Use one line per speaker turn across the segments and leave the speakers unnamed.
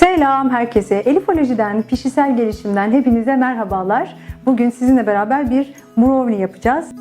Selam herkese. Elifoloji'den, pişisel gelişimden hepinize merhabalar. Bugün sizinle beraber bir brownie yapacağız.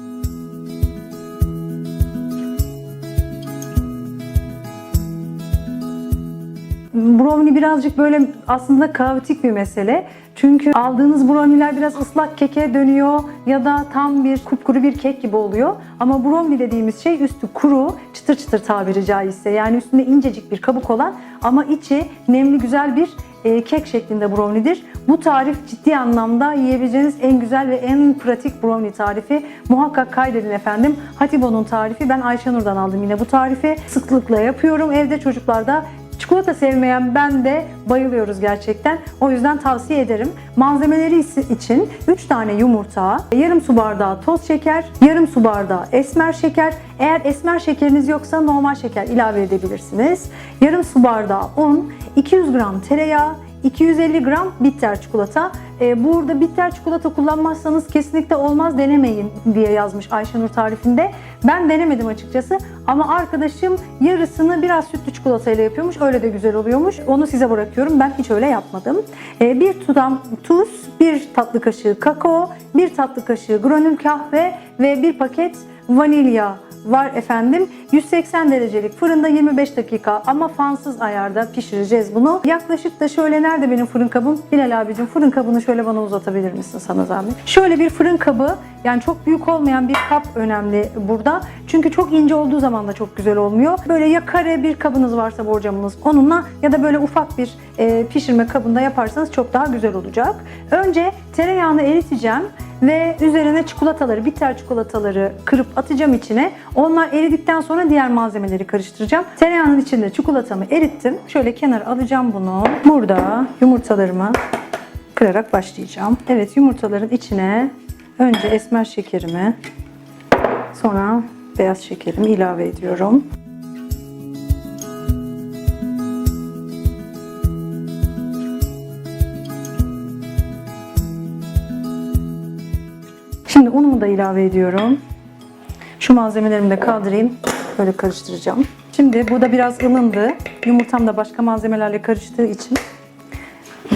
Brownie birazcık böyle aslında kaotik bir mesele. Çünkü aldığınız brownie'ler biraz ıslak keke dönüyor ya da tam bir kupkuru bir kek gibi oluyor. Ama brownie dediğimiz şey üstü kuru, çıtır çıtır tabiri caizse. Yani üstünde incecik bir kabuk olan ama içi nemli güzel bir e, kek şeklinde brownie'dir. Bu tarif ciddi anlamda yiyebileceğiniz en güzel ve en pratik brownie tarifi. Muhakkak kaydedin efendim. Hatibo'nun tarifi. Ben Ayşenur'dan aldım yine bu tarifi. Sıklıkla yapıyorum. Evde çocuklar da Çikolata sevmeyen ben de bayılıyoruz gerçekten. O yüzden tavsiye ederim. Malzemeleri için 3 tane yumurta, yarım su bardağı toz şeker, yarım su bardağı esmer şeker. Eğer esmer şekeriniz yoksa normal şeker ilave edebilirsiniz. Yarım su bardağı un, 200 gram tereyağı, 250 gram bitter çikolata. Ee, burada bitter çikolata kullanmazsanız kesinlikle olmaz denemeyin diye yazmış Ayşenur tarifinde. Ben denemedim açıkçası ama arkadaşım yarısını biraz sütlü çikolatayla yapıyormuş. Öyle de güzel oluyormuş. Onu size bırakıyorum. Ben hiç öyle yapmadım. Ee, bir tutam tuz, bir tatlı kaşığı kakao, bir tatlı kaşığı granül kahve ve bir paket vanilya var efendim. 180 derecelik fırında 25 dakika ama fansız ayarda pişireceğiz bunu. Yaklaşık da şöyle nerede benim fırın kabım? Bilal abicim fırın kabını şöyle bana uzatabilir misin sana zahmet? Şöyle bir fırın kabı yani çok büyük olmayan bir kap önemli burada. Çünkü çok ince olduğu zaman da çok güzel olmuyor. Böyle ya kare bir kabınız varsa borcamınız onunla ya da böyle ufak bir e, pişirme kabında yaparsanız çok daha güzel olacak. Önce tereyağını eriteceğim ve üzerine çikolataları, bitter çikolataları kırıp atacağım içine. Onlar eridikten sonra diğer malzemeleri karıştıracağım. Tereyağının içinde çikolatamı erittim. Şöyle kenara alacağım bunu. Burada yumurtalarımı kırarak başlayacağım. Evet yumurtaların içine önce esmer şekerimi sonra beyaz şekerimi ilave ediyorum. Şimdi unumu da ilave ediyorum. Şu malzemelerimi de kaldırayım. Böyle karıştıracağım. Şimdi bu da biraz ılındı. Yumurtam da başka malzemelerle karıştığı için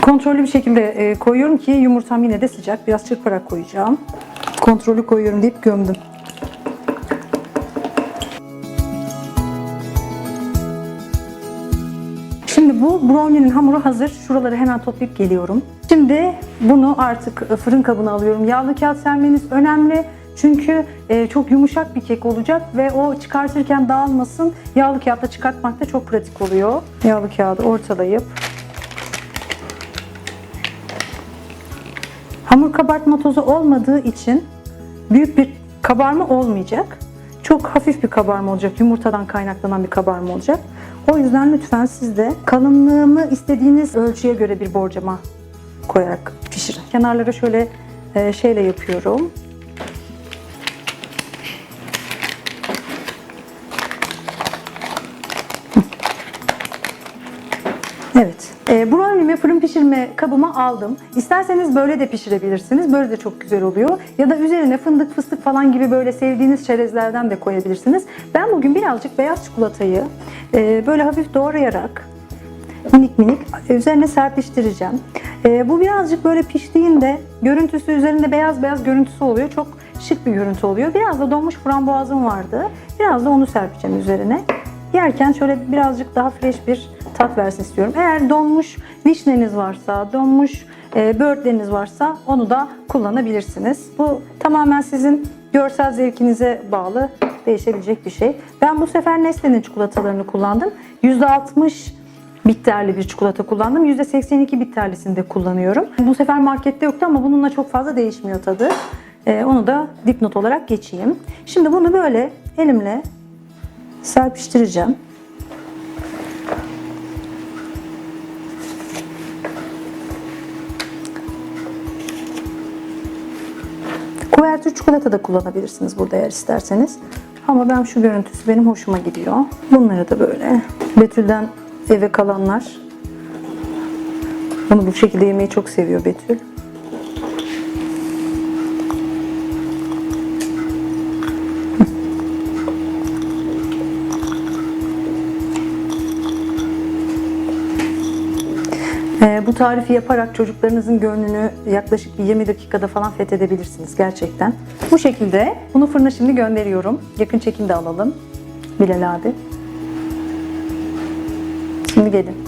kontrollü bir şekilde e, koyuyorum ki yumurtam yine de sıcak. Biraz çırparak koyacağım. Kontrollü koyuyorum deyip gömdüm. Bu brownie'nin hamuru hazır. Şuraları hemen toplayıp geliyorum. Şimdi bunu artık fırın kabına alıyorum. Yağlı kağıt sermeniz önemli. Çünkü e, çok yumuşak bir kek olacak ve o çıkartırken dağılmasın. Yağlı kağıtla çıkartmak da çok pratik oluyor. Yağlı kağıdı ortalayıp Hamur kabartma tozu olmadığı için büyük bir kabarma olmayacak. Çok hafif bir kabarma olacak. Yumurtadan kaynaklanan bir kabarma olacak. O yüzden lütfen siz de kalınlığımı istediğiniz ölçüye göre bir borcama koyarak pişirin. Kenarlara şöyle e, şeyle yapıyorum. E, brownie'mi fırın pişirme kabıma aldım. İsterseniz böyle de pişirebilirsiniz. Böyle de çok güzel oluyor. Ya da üzerine fındık, fıstık falan gibi böyle sevdiğiniz çerezlerden de koyabilirsiniz. Ben bugün birazcık beyaz çikolatayı e, böyle hafif doğrayarak minik minik üzerine serpiştireceğim. E, bu birazcık böyle piştiğinde görüntüsü üzerinde beyaz beyaz görüntüsü oluyor. Çok şık bir görüntü oluyor. Biraz da donmuş frambuazım vardı. Biraz da onu serpeceğim üzerine. Yerken şöyle birazcık daha fresh bir tat versin istiyorum. Eğer donmuş vişneniz varsa, donmuş e, böğürtleriniz varsa onu da kullanabilirsiniz. Bu tamamen sizin görsel zevkinize bağlı değişebilecek bir şey. Ben bu sefer Nestle'nin çikolatalarını kullandım. %60 bitterli bir çikolata kullandım. %82 bitterlisini de kullanıyorum. Bu sefer markette yoktu ama bununla çok fazla değişmiyor tadı. E, onu da dipnot olarak geçeyim. Şimdi bunu böyle elimle serpiştireceğim. Kuvertür çikolata da kullanabilirsiniz burada eğer isterseniz. Ama ben şu görüntüsü benim hoşuma gidiyor. Bunları da böyle Betül'den eve kalanlar bunu bu şekilde yemeyi çok seviyor Betül. Bu tarifi yaparak çocuklarınızın gönlünü yaklaşık bir 20 dakikada falan fethedebilirsiniz gerçekten. Bu şekilde bunu fırına şimdi gönderiyorum. Yakın çekimde alalım. Bilal abi. Şimdi gelin.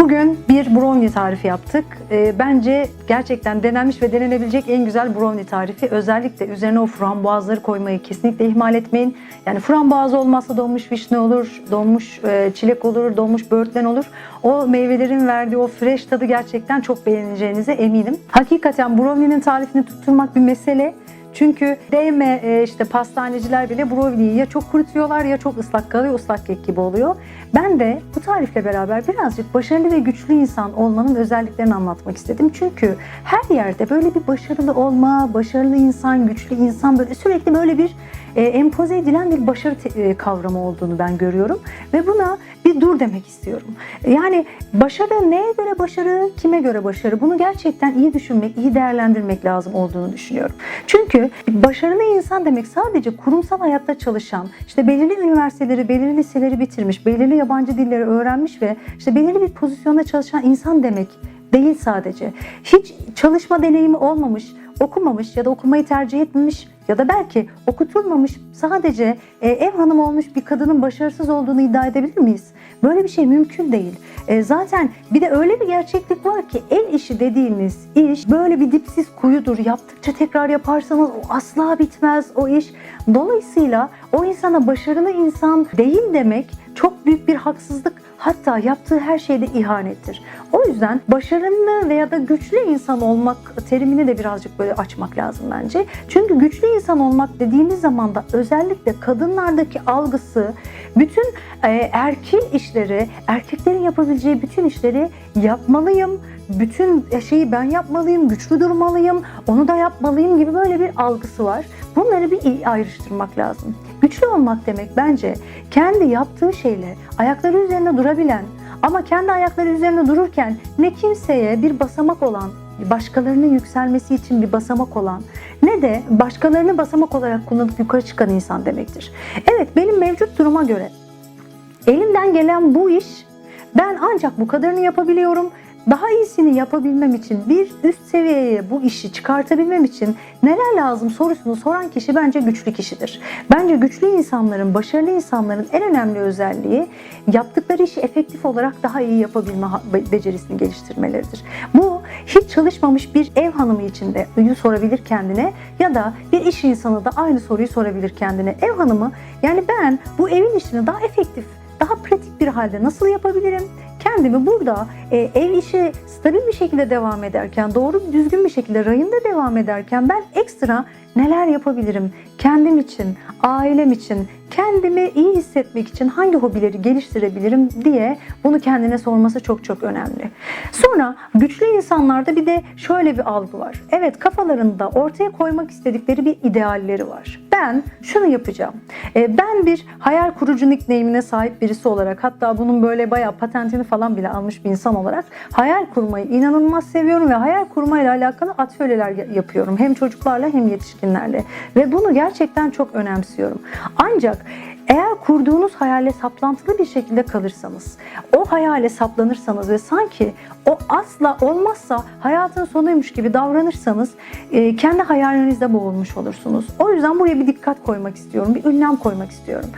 Bugün bir brownie tarifi yaptık. Ee, bence gerçekten denenmiş ve denenebilecek en güzel brownie tarifi. Özellikle üzerine o frambuazları koymayı kesinlikle ihmal etmeyin. Yani frambuaz olmazsa donmuş vişne olur, donmuş e, çilek olur, donmuş böğürtlen olur. O meyvelerin verdiği o fresh tadı gerçekten çok beğeneceğinize eminim. Hakikaten brownie'nin tarifini tutturmak bir mesele. Çünkü değme e, işte pastaneciler bile brownie'yi ya çok kurutuyorlar ya çok ıslak kalıyor, ıslak kek gibi oluyor. Ben de bu tarifle beraber birazcık başarılı ve güçlü insan olmanın özelliklerini anlatmak istedim. Çünkü her yerde böyle bir başarılı olma, başarılı insan, güçlü insan böyle sürekli böyle bir e, empoze edilen bir başarı te- e, kavramı olduğunu ben görüyorum. Ve buna bir dur demek istiyorum. Yani başarı neye göre başarı, kime göre başarı? Bunu gerçekten iyi düşünmek, iyi değerlendirmek lazım olduğunu düşünüyorum. Çünkü başarılı insan demek sadece kurumsal hayatta çalışan, işte belirli üniversiteleri, belirli liseleri bitirmiş, belirli yabancı dilleri öğrenmiş ve işte belirli bir pozisyonda çalışan insan demek değil sadece. Hiç çalışma deneyimi olmamış, okumamış ya da okumayı tercih etmemiş ya da belki okutulmamış sadece e, ev hanımı olmuş bir kadının başarısız olduğunu iddia edebilir miyiz? Böyle bir şey mümkün değil. E, zaten bir de öyle bir gerçeklik var ki el işi dediğimiz iş böyle bir dipsiz kuyudur. Yaptıkça tekrar yaparsanız o asla bitmez o iş. Dolayısıyla o insana başarılı insan değil demek çok büyük bir haksızlık hatta yaptığı her şeyde ihanettir. O yüzden başarılı veya da güçlü insan olmak terimini de birazcık böyle açmak lazım bence. Çünkü güçlü insan olmak dediğimiz zaman da özellikle kadınlardaki algısı bütün e, erkil işleri, erkeklerin yapabileceği bütün işleri yapmalıyım, bütün şeyi ben yapmalıyım, güçlü durmalıyım, onu da yapmalıyım gibi böyle bir algısı var. Bunları bir iyi ayrıştırmak lazım. Güçlü olmak demek bence kendi yaptığı şeyle ayakları üzerinde durabilen ama kendi ayakları üzerinde dururken ne kimseye bir basamak olan, başkalarının yükselmesi için bir basamak olan ne de başkalarını basamak olarak kullanıp yukarı çıkan insan demektir. Evet benim mevcut duruma göre elimden gelen bu iş ben ancak bu kadarını yapabiliyorum. Daha iyisini yapabilmem için, bir üst seviyeye bu işi çıkartabilmem için neler lazım sorusunu soran kişi bence güçlü kişidir. Bence güçlü insanların, başarılı insanların en önemli özelliği yaptıkları işi efektif olarak daha iyi yapabilme becerisini geliştirmeleridir. Bu hiç çalışmamış bir ev hanımı için de sorabilir kendine ya da bir iş insanı da aynı soruyu sorabilir kendine. Ev hanımı yani ben bu evin işini daha efektif, daha pratik bir halde nasıl yapabilirim? Kendimi burada e, ev işi stabil bir şekilde devam ederken, doğru düzgün bir şekilde rayında devam ederken ben ekstra neler yapabilirim? Kendim için, ailem için, kendimi iyi hissetmek için hangi hobileri geliştirebilirim diye bunu kendine sorması çok çok önemli. Sonra güçlü insanlarda bir de şöyle bir algı var. Evet kafalarında ortaya koymak istedikleri bir idealleri var. Ben şunu yapacağım. E, Ben bir hayal kurucu nickname'ine sahip birisi olarak hatta bunun böyle bayağı patentini falan bile almış bir insan olarak hayal kurmayı inanılmaz seviyorum ve hayal kurmayla alakalı atölyeler ya- yapıyorum. Hem çocuklarla hem yetişkinlerle. Ve bunu gerçekten çok önemsiyorum. Ancak eğer kurduğunuz hayale saplantılı bir şekilde kalırsanız, o hayale saplanırsanız ve sanki o asla olmazsa hayatın sonuymuş gibi davranırsanız e, kendi hayalinizde boğulmuş olursunuz. O yüzden buraya bir dikkat koymak istiyorum, bir ünlem koymak istiyorum.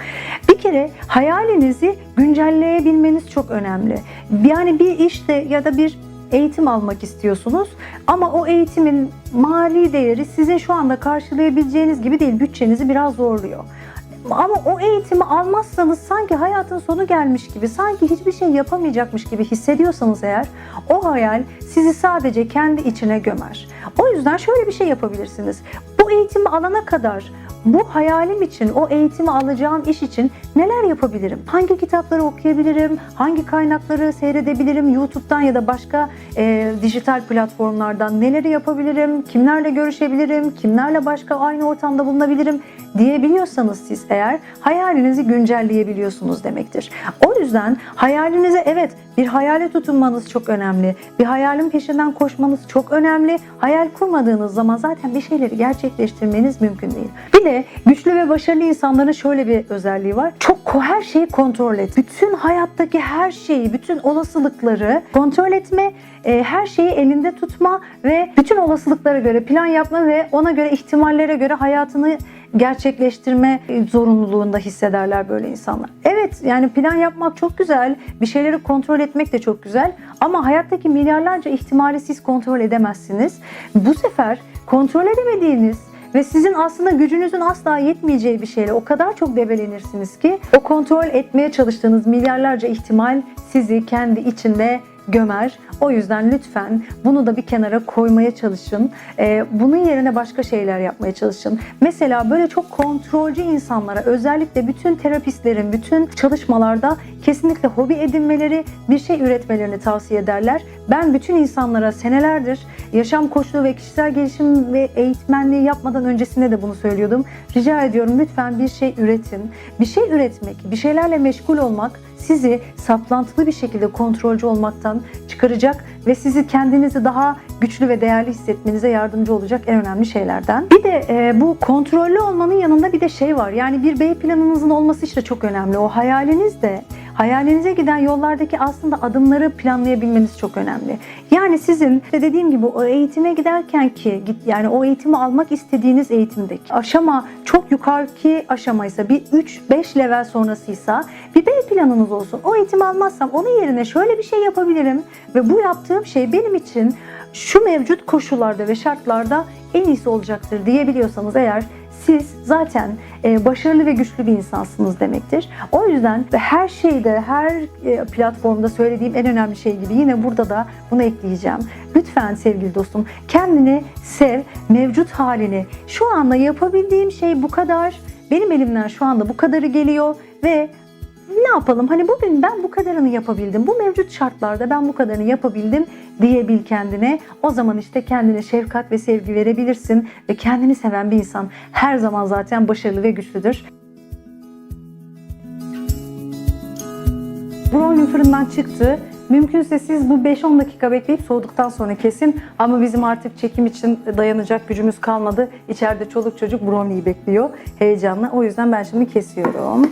Bir kere hayalinizi güncelleyebilmeniz çok önemli. Yani bir işte ya da bir eğitim almak istiyorsunuz ama o eğitimin mali değeri sizin şu anda karşılayabileceğiniz gibi değil, bütçenizi biraz zorluyor. Ama o eğitimi almazsanız sanki hayatın sonu gelmiş gibi, sanki hiçbir şey yapamayacakmış gibi hissediyorsanız eğer o hayal sizi sadece kendi içine gömer. O yüzden şöyle bir şey yapabilirsiniz. Bu eğitimi alana kadar bu hayalim için, o eğitimi alacağım iş için neler yapabilirim? Hangi kitapları okuyabilirim? Hangi kaynakları seyredebilirim? YouTube'dan ya da başka e, dijital platformlardan neleri yapabilirim? Kimlerle görüşebilirim? Kimlerle başka aynı ortamda bulunabilirim? diyebiliyorsanız siz eğer hayalinizi güncelleyebiliyorsunuz demektir. O yüzden hayalinize evet bir hayale tutunmanız çok önemli. Bir hayalin peşinden koşmanız çok önemli. Hayal kurmadığınız zaman zaten bir şeyleri gerçekleştirmeniz mümkün değil. Bir de güçlü ve başarılı insanların şöyle bir özelliği var. Çok her şeyi kontrol et. Bütün hayattaki her şeyi, bütün olasılıkları kontrol etme, e, her şeyi elinde tutma ve bütün olasılıklara göre plan yapma ve ona göre ihtimallere göre hayatını gerçekleştirme e, zorunluluğunda hissederler böyle insanlar. Evet yani plan yapmak çok güzel, bir şeyleri kontrol etmek de çok güzel ama hayattaki milyarlarca ihtimali siz kontrol edemezsiniz. Bu sefer kontrol edemediğiniz ve sizin aslında gücünüzün asla yetmeyeceği bir şeyle o kadar çok debelenirsiniz ki o kontrol etmeye çalıştığınız milyarlarca ihtimal sizi kendi içinde gömer. O yüzden lütfen bunu da bir kenara koymaya çalışın. Ee, bunun yerine başka şeyler yapmaya çalışın. Mesela böyle çok kontrolcü insanlara özellikle bütün terapistlerin bütün çalışmalarda kesinlikle hobi edinmeleri, bir şey üretmelerini tavsiye ederler. Ben bütün insanlara senelerdir yaşam koçluğu ve kişisel gelişim ve eğitmenliği yapmadan öncesinde de bunu söylüyordum. Rica ediyorum lütfen bir şey üretin. Bir şey üretmek, bir şeylerle meşgul olmak sizi saplantılı bir şekilde kontrolcü olmaktan çıkaracak ve sizi kendinizi daha güçlü ve değerli hissetmenize yardımcı olacak en önemli şeylerden. Bir de e, bu kontrollü olmanın yanında bir de şey var. Yani bir B planınızın olması işte çok önemli. O hayaliniz de hayalinize giden yollardaki aslında adımları planlayabilmeniz çok önemli. Yani sizin de dediğim gibi o eğitime giderken ki yani o eğitimi almak istediğiniz eğitimdeki aşama çok yukarıki aşamaysa bir 3-5 level sonrasıysa bir B planınız olsun. O eğitimi almazsam onun yerine şöyle bir şey yapabilirim ve bu yaptığım şey benim için şu mevcut koşullarda ve şartlarda en iyisi olacaktır diyebiliyorsanız eğer siz zaten e, başarılı ve güçlü bir insansınız demektir. O yüzden her şeyde, her e, platformda söylediğim en önemli şey gibi yine burada da bunu ekleyeceğim. Lütfen sevgili dostum kendini sev, mevcut halini. Şu anda yapabildiğim şey bu kadar. Benim elimden şu anda bu kadarı geliyor ve ne yapalım? Hani bugün ben bu kadarını yapabildim. Bu mevcut şartlarda ben bu kadarını yapabildim diyebil kendine. O zaman işte kendine şefkat ve sevgi verebilirsin ve kendini seven bir insan her zaman zaten başarılı ve güçlüdür. Brownie fırından çıktı. Mümkünse siz bu 5-10 dakika bekleyip soğuduktan sonra kesin. Ama bizim artık çekim için dayanacak gücümüz kalmadı. İçeride çoluk çocuk brownie'yi bekliyor heyecanla. O yüzden ben şimdi kesiyorum.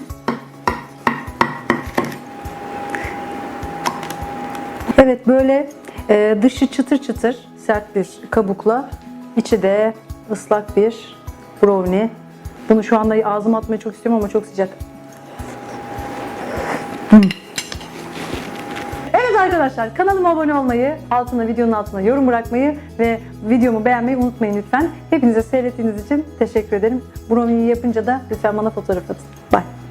Evet böyle e, dışı çıtır çıtır sert bir kabukla içi de ıslak bir brownie. Bunu şu anda ağzıma atmayı çok istiyorum ama çok sıcak. Hmm. Evet arkadaşlar kanalıma abone olmayı, altına videonun altına yorum bırakmayı ve videomu beğenmeyi unutmayın lütfen. Hepinize seyrettiğiniz için teşekkür ederim. Brownie'yi yapınca da lütfen bana fotoğraf atın. Bye.